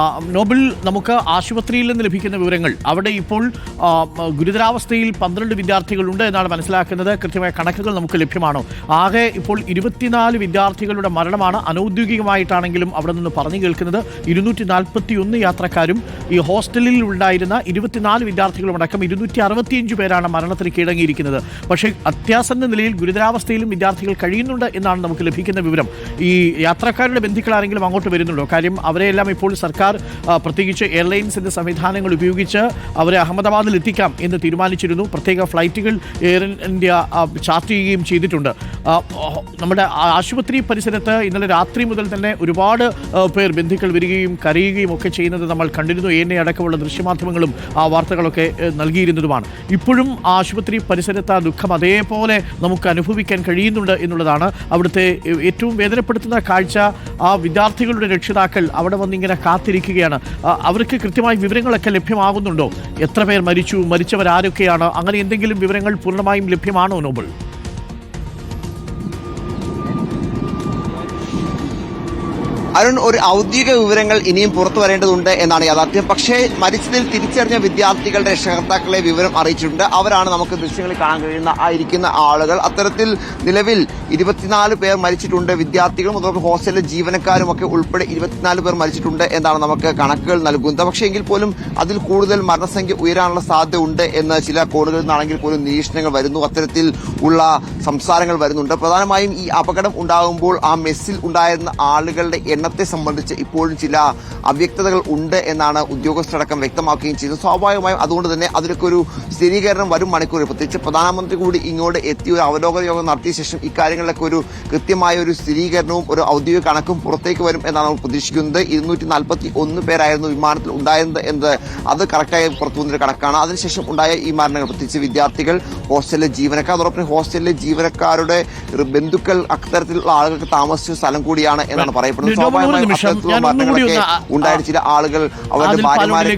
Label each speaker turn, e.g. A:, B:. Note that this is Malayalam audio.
A: ആ, നോബിൾ നമുക്ക് ആശുപത്രിയിൽ നിന്ന് ലഭിക്കുന്ന വിവരങ്ങൾ. അവിടെ ഇപ്പോൾ ഗുരുതരാവസ്ഥയിൽ പന്ത്രണ്ട് വിദ്യാർത്ഥികളുണ്ട് എന്നാണ് മനസ്സിലാക്കുന്നത്. കൃത്യമായ കണക്കുകൾ നമുക്ക് ലഭ്യമാണോ? ആകെ ഇപ്പോൾ ഇരുപത്തിനാല് വിദ്യാർത്ഥികളുടെ മരണമാണ് അനൗദ്യോഗികമായിട്ടാണെങ്കിലും അവിടെ നിന്ന് പറഞ്ഞു കേൾക്കുന്നത്. ഇരുന്നൂറ്റി നാൽപ്പത്തി ഒന്ന് യാത്രക്കാരും ഈ ഹോസ്റ്റലിൽ ഉണ്ടായിരുന്ന ഇരുപത്തിനാല് വിദ്യാർത്ഥികളും അടക്കം ഇരുന്നൂറ്റി അറുപത്തിയഞ്ച് പേരാണ് മരണത്തിന് കീഴടങ്ങിയിരിക്കുന്നത്. പക്ഷേ അത്യാസന്ന നിലയിൽ ഗുരുതരാവസ്ഥയിലും വിദ്യാർത്ഥികൾ കഴിയുന്നുണ്ട് എന്നാണ് നമുക്ക് ലഭിക്കുന്ന വിവരം. ഈ യാത്രക്കാരുടെ ബന്ധുക്കൾ ആരെങ്കിലും അങ്ങോട്ട് വരുന്നുണ്ടോ? കാര്യം അവരെയെല്ലാം ഇപ്പോൾ സർക്കാർ ആ, പ്രത്യേകിച്ച് എയർലൈൻസിന്റെ സംവിധാനങ്ങൾ ഉപയോഗിച്ച് അവരെ അഹമ്മദാബാദിൽ എത്തിക്കാം എന്ന് തീരുമാനിച്ചിരുന്നു. പ്രത്യേക ഫ്ലൈറ്റുകൾ എയർ ഇന്ത്യ ചാർട്ട് ചെയ്യുകയും ചെയ്തിട്ടുണ്ട്. നമ്മുടെ ആശുപത്രി പരിസരത്ത് ഇന്നലെ രാത്രി മുതൽ തന്നെ ഒരുപാട് പേർ ബന്ധുക്കൾ വരികയും കരയുകയും ഒക്കെ ചെയ്യുന്നത് നമ്മൾ കണ്ടിരുന്നു. എന്നെ അടക്കമുള്ള ദൃശ്യമാധ്യമങ്ങളും ആ വാർത്തകളൊക്കെ നൽകിയിരുന്നതുമാണ്. ഇപ്പോഴും ആശുപത്രി പരിസരത്ത് ആ ദുഃഖം അതേപോലെ നമുക്ക് അനുഭവിക്കാൻ കഴിയുന്നുണ്ട് എന്നുള്ളതാണ് അവിടുത്തെ ഏറ്റവും വേദനപ്പെടുത്തുന്ന കാഴ്ച. ആ വിദ്യാർത്ഥികളുടെ രക്ഷിതാക്കൾ അവിടെ വന്നിങ്ങനെ കാത്തിരിക്കുകയാണ് ആ, അവർക്ക് കൃത്യമായി വിവരങ്ങളൊക്കെ ലഭ്യമാകുന്നുണ്ടോ എത്ര പേർ മരിച്ചു? മരിച്ചവരാരൊക്കെയാണ്? അങ്ങനെ എന്തെങ്കിലും വിവരങ്ങൾ പൂർണമായും ലഭ്യമാണോ നോബിൾ?
B: അരുൺ ഒരു ഔദ്യോഗിക വിവരങ്ങൾ ഇനിയും പുറത്തു വരേണ്ടതുണ്ട് എന്നാണ് യാഥാർത്ഥ്യം. പക്ഷേ മരിച്ചതിൽ തിരിച്ചറിഞ്ഞ വിദ്യാർത്ഥികളുടെ രക്ഷകർത്താക്കളെ വിവരം അറിയിച്ചിട്ടുണ്ട്. അവരാണ് നമുക്ക് ദൃശ്യങ്ങളിൽ കാണാൻ കഴിയുന്ന ആയിരിക്കുന്ന ആളുകൾ. അത്തരത്തിൽ നിലവിൽ ഇരുപത്തിനാല് പേർ മരിച്ചിട്ടുണ്ട്. വിദ്യാർത്ഥികളും അതുപോലെ ഹോസ്റ്റലിലെ ജീവനക്കാരും ഒക്കെ ഉൾപ്പെടെ ഇരുപത്തിനാല് പേർ മരിച്ചിട്ടുണ്ട് എന്നാണ് നമുക്ക് കണക്കുകൾ നൽകുന്നത്. പക്ഷേ എങ്കിൽ പോലും അതിൽ കൂടുതൽ മരണസംഖ്യ ഉയരാനുള്ള സാധ്യത ഉണ്ട് എന്ന് ചില കോണുകളിൽ നിന്നാണെങ്കിൽ പോലും നിരീക്ഷണങ്ങൾ വരുന്നു. അത്തരത്തിൽ ഉള്ള സംസാരങ്ങൾ വരുന്നുണ്ട്. പ്രധാനമായും ഈ അപകടം ഉണ്ടാകുമ്പോൾ ആ മെസ്സിൽ ഉണ്ടായിരുന്ന ആളുകളുടെ എണ്ണത്തെ സംബന്ധിച്ച് ഇപ്പോഴും ചില അവ്യക്തതകൾ ഉണ്ട് എന്നാണ് ഉദ്യോഗസ്ഥരടക്കം വ്യക്തമാക്കുകയും ചെയ്തത് സ്വാഭാവികമായും അതുകൊണ്ട് തന്നെ അതിലൊക്കെ ഒരു സ്ഥിരീകരണം വരും മണിക്കൂറിൽ. പ്രത്യേകിച്ച് പ്രധാനമന്ത്രി കൂടി ഇങ്ങോട്ട് എത്തി ഒരു അവലോകന യോഗം നടത്തിയ ശേഷം ഇക്കാര്യങ്ങളിലൊക്കെ ഒരു കൃത്യമായ ഒരു സ്ഥിരീകരണവും ഒരു ഔദ്യോഗിക കണക്കും പുറത്തേക്ക് വരും എന്നാണ് നമ്മൾ പ്രതീക്ഷിക്കുന്നത്. ഇരുന്നൂറ്റി നാൽപ്പത്തി ഒന്ന് പേരായിരുന്നു വിമാനത്തിൽ ഉണ്ടായിരുന്നത് എന്നത് അത് കറക്റ്റായി പുറത്തു വന്നൊരു കണക്കാണ്. അതിനുശേഷം ഉണ്ടായ ഈ മരണങ്ങൾ പ്രത്യേകിച്ച് വിദ്യാർത്ഥികൾ ഹോസ്റ്റലിലെ ജീവനക്കാർ അതോടൊപ്പം ഹോസ്റ്റലിലെ ജീവനക്കാരുടെ ബന്ധുക്കൾ അത്തരത്തിലുള്ള ആളുകൾക്ക് താമസിച്ച സ്ഥലം കൂടിയാണ് എന്നാണ് പറയപ്പെടുന്നത്.
A: നിമിഷം. ഞാൻ ഒന്നുകൂടി ഒന്ന്
B: ചില ആളുകൾ അവരുടെ ഭാര്യമാരെ